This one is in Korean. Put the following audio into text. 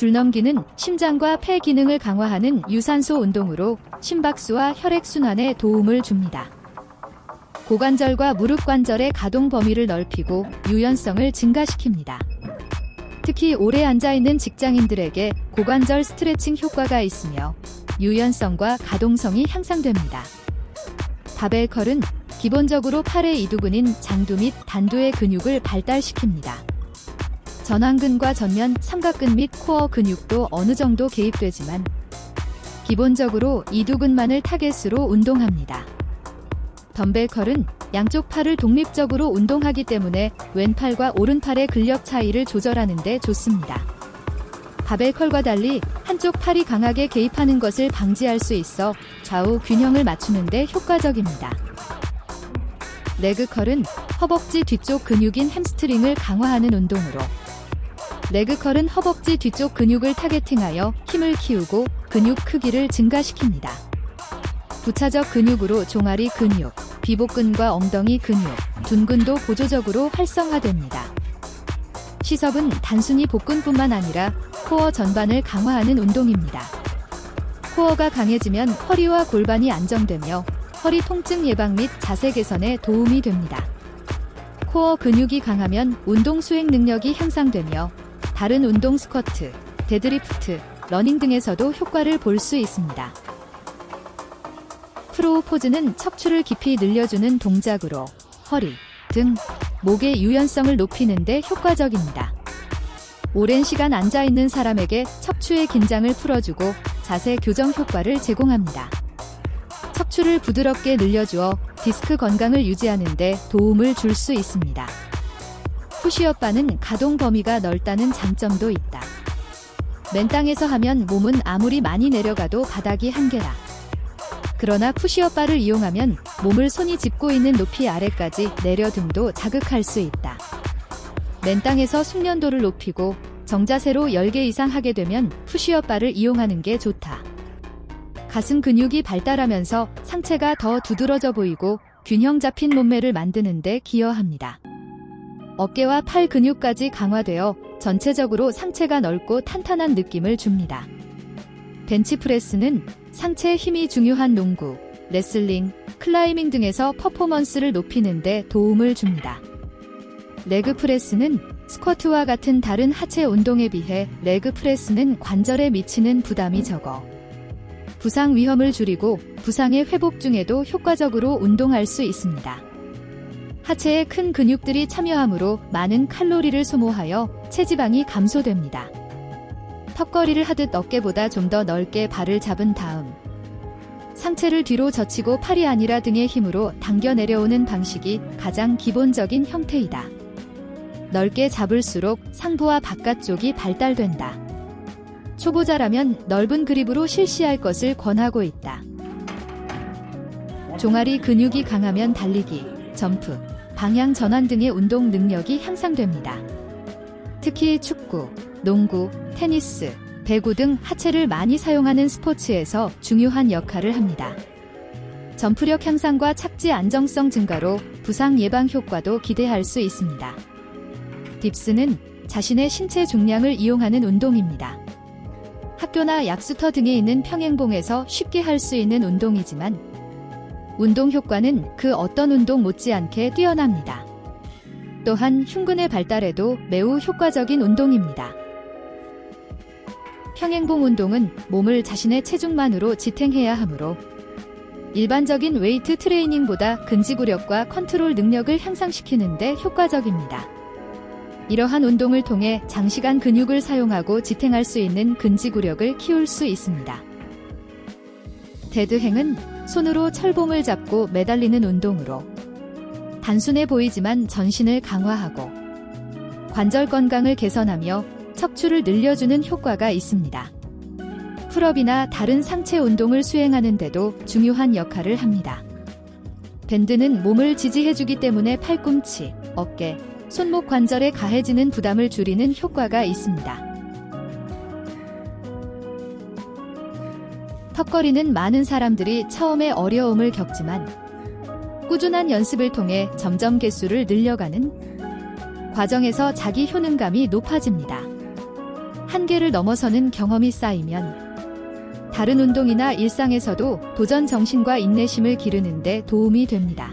줄넘기는 심장과 폐 기능을 강화하는 유산소 운동으로 심박수와 혈액순환에 도움을 줍니다. 고관절과 무릎 관절의 가동 범위를 넓히고 유연성을 증가시킵니다. 특히 오래 앉아 있는 직장인들에게 고관절 스트레칭 효과가 있으며 유연성과 가동성이 향상됩니다. 바벨컬은 기본적으로 팔의 이두근인 장두 및 단두의 근육을 발달시킵니다. 전완근과 전면, 삼각근 및 코어 근육도 어느 정도 개입되지만 기본적으로 이 두 근만을 타겟으로 운동합니다. 덤벨컬은 양쪽 팔을 독립적으로 운동하기 때문에 왼팔과 오른팔의 근력 차이를 조절하는 데 좋습니다. 바벨컬과 달리 한쪽 팔이 강하게 개입하는 것을 방지할 수 있어 좌우 균형을 맞추는 데 효과적입니다. 레그컬은 허벅지 뒤쪽 근육인 햄스트링을 강화하는 운동으로 레그컬은 허벅지 뒤쪽 근육을 타겟팅하여 힘을 키우고 근육 크기를 증가시킵니다. 부차적 근육으로 종아리 근육, 비복근과 엉덩이 근육, 둔근도 보조적으로 활성화됩니다. 시섭은 단순히 복근뿐만 아니라 코어 전반을 강화하는 운동입니다. 코어가 강해지면 허리와 골반이 안정되며 허리 통증 예방 및 자세 개선에 도움이 됩니다. 코어 근육이 강하면 운동 수행 능력이 향상되며 다른 운동 스쿼트, 데드리프트, 러닝 등에서도 효과를 볼 수 있습니다. 프로우 포즈는 척추를 깊이 늘려주는 동작으로 허리, 등, 목의 유연성을 높이는 데 효과적입니다. 오랜 시간 앉아 있는 사람에게 척추의 긴장을 풀어주고 자세 교정 효과를 제공합니다. 척추를 부드럽게 늘려주어 디스크 건강을 유지하는 데 도움을 줄 수 있습니다. 푸시업바는 가동 범위가 넓다는 장점도 있다. 맨 땅에서 하면 몸은 아무리 많이 내려가도 바닥이 한계라. 그러나 푸시업 바를 이용하면 몸을 손이 짚고 있는 높이 아래까지 내려 등도 자극할 수 있다. 맨 땅에서 숙련도를 높이고 정자세로 10개 이상 하게 되면 푸시업 바를 이용하는 게 좋다. 가슴 근육이 발달하면서 상체가 더 두드러져 보이고 균형 잡힌 몸매를 만드는데 기여합니다. 어깨와 팔 근육까지 강화되어 전체적으로 상체가 넓고 탄탄한 느낌을 줍니다. 벤치프레스는 상체 힘이 중요한 농구, 레슬링, 클라이밍 등에서 퍼포먼스를 높이는 데 도움을 줍니다. 레그 프레스는 스쿼트와 같은 다른 하체 운동에 비해 레그 프레스는 관절에 미치는 부담이 적어 부상 위험을 줄이고 부상의 회복 중에도 효과적으로 운동할 수 있습니다. 하체에 큰 근육들이 참여하므로 많은 칼로리를 소모하여 체지방이 감소됩니다. 턱걸이를 하듯 어깨보다 좀 더 넓게 발을 잡은 다음 상체를 뒤로 젖히고 팔이 아니라 등의 힘으로 당겨 내려오는 방식이 가장 기본적인 형태이다. 넓게 잡을수록 상부와 바깥쪽이 발달된다. 초보자라면 넓은 그립으로 실시할 것을 권하고 있다. 종아리 근육이 강하면 달리기, 점프, 방향 전환 등의 운동 능력이 향상됩니다. 특히 축구, 농구, 테니스, 배구 등 하체를 많이 사용하는 스포츠에서 중요한 역할을 합니다. 점프력 향상과 착지 안정성 증가로 부상 예방 효과도 기대할 수 있습니다. 딥스는 자신의 신체 중량을 이용하는 운동입니다. 학교나 약수터 등에 있는 평행봉에서 쉽게 할 수 있는 운동이지만 운동 효과는 그 어떤 운동 못지않게 뛰어납니다. 또한 흉근의 발달에도 매우 효과적인 운동입니다. 평행봉 운동은 몸을 자신의 체중만으로 지탱해야 하므로 일반적인 웨이트 트레이닝보다 근지구력과 컨트롤 능력을 향상시키는데 효과적입니다. 이러한 운동을 통해 장시간 근육을 사용하고 지탱할 수 있는 근지구력을 키울 수 있습니다. 데드행은 손으로 철봉을 잡고 매달리는 운동으로 단순해 보이지만 전신을 강화하고 관절 건강을 개선하며 척추를 늘려주는 효과가 있습니다. 풀업이나 다른 상체 운동을 수행하는데도 중요한 역할을 합니다. 밴드는 몸을 지지해주기 때문에 팔꿈치, 어깨, 손목 관절에 가해지는 부담을 줄이는 효과가 있습니다. 턱걸이는 많은 사람들이 처음에 어려움을 겪지만 꾸준한 연습을 통해 점점 개수를 늘려가는 과정에서 자기 효능감이 높아집니다. 한계를 넘어서는 경험이 쌓이면 다른 운동이나 일상에서도 도전 정신과 인내심을 기르는데 도움이 됩니다.